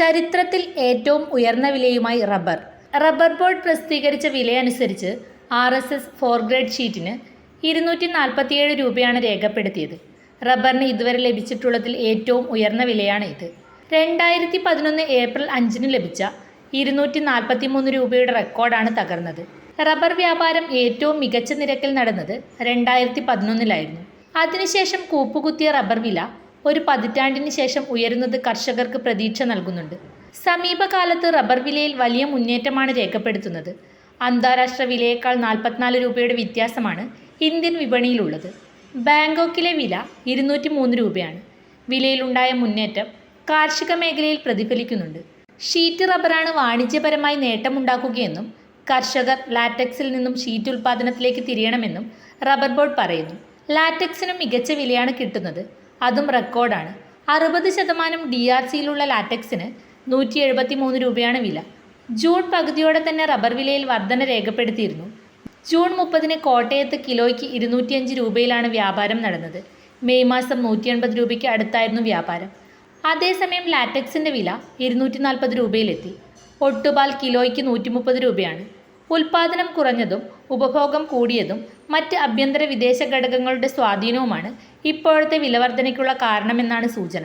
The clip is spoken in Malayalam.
ചരിത്രത്തിൽ ഏറ്റവും ഉയർന്ന വിലയുമായി റബ്ബർ. റബ്ബർ ബോർഡ് പ്രസിദ്ധീകരിച്ച വിലയനുസരിച്ച് R S S four grade ഷീറ്റിന് ഇരുന്നൂറ്റി നാൽപ്പത്തിയേഴ് രൂപയാണ് രേഖപ്പെടുത്തിയത്. റബ്ബറിന് ഇതുവരെ ലഭിച്ചിട്ടുള്ളതിൽ ഏറ്റവും ഉയർന്ന വിലയാണ് ഇത്. രണ്ടായിരത്തി പതിനൊന്ന് ഏപ്രിൽ അഞ്ചിന് ലഭിച്ച ഇരുന്നൂറ്റി നാൽപ്പത്തി മൂന്ന് രൂപയുടെ റെക്കോർഡാണ് തകർന്നത്. റബ്ബർ വ്യാപാരം ഏറ്റവും മികച്ച നിരക്കിൽ നടന്നത് രണ്ടായിരത്തി പതിനൊന്നിലായിരുന്നു അതിനുശേഷം കൂപ്പുകുത്തിയ റബ്ബർ വില ഒരു പതിറ്റാണ്ടിന് ശേഷം ഉയരുന്നത് കർഷകർക്ക് പ്രതീക്ഷ നൽകുന്നുണ്ട്. സമീപകാലത്ത് റബ്ബർ വിലയിൽ വലിയ മുന്നേറ്റമാണ് രേഖപ്പെടുത്തുന്നത്. അന്താരാഷ്ട്ര വിലയേക്കാൾ നാൽപ്പത്തിനാല് രൂപയുടെ വ്യത്യാസമാണ് ഇന്ത്യൻ വിപണിയിലുള്ളത്. ബാങ്കോക്കിലെ വില ഇരുന്നൂറ്റി മൂന്ന് രൂപയാണ്. വിലയിലുണ്ടായ മുന്നേറ്റം കാർഷിക മേഖലയിൽ പ്രതിഫലിക്കുന്നുണ്ട്. ഷീറ്റ് റബ്ബറാണ് വാണിജ്യപരമായി നേട്ടമുണ്ടാക്കുകയെന്നും കർഷകർ ലാറ്റക്സിൽ നിന്നും ഷീറ്റ് ഉൽപ്പാദനത്തിലേക്ക് തിരിയണമെന്നും റബ്ബർ ബോർഡ് പറയുന്നു. ലാറ്റക്സിനും മികച്ച വിലയാണ് കിട്ടുന്നത്. അതും റെക്കോർഡാണ്. അറുപത് ശതമാനം ഡി ആർ സിയിലുള്ള ലാറ്റക്സിന് നൂറ്റി എഴുപത്തി മൂന്ന് രൂപയാണ് വില. ജൂൺ പകുതിയോടെ തന്നെ റബ്ബർ വിലയിൽ വർധന രേഖപ്പെടുത്തിയിരുന്നു. ജൂൺ മുപ്പതിന് കോട്ടയത്ത് കിലോയ്ക്ക് ഇരുന്നൂറ്റിയഞ്ച് രൂപയിലാണ് വ്യാപാരം നടന്നത്. മെയ് മാസം നൂറ്റി എൺപത് രൂപയ്ക്ക് അടുത്തായിരുന്നു വ്യാപാരം. അതേസമയം ലാറ്റക്സിന്റെ വില ഇരുന്നൂറ്റി നാൽപ്പത് രൂപയിലെത്തി. ഒട്ടുപാൽ കിലോയ്ക്ക് നൂറ്റി മുപ്പത് രൂപയാണ്. ഉൽപാദനം കുറഞ്ഞതും ഉപഭോഗം കൂടിയതും മറ്റ് ആഭ്യന്തര വിദേശ ഘടകങ്ങളുടെ സ്വാധീനവുമാണ് ഇപ്പോഴത്തെ വിലവർധനയ്ക്കുള്ള കാരണമെന്നാണ് സൂചന.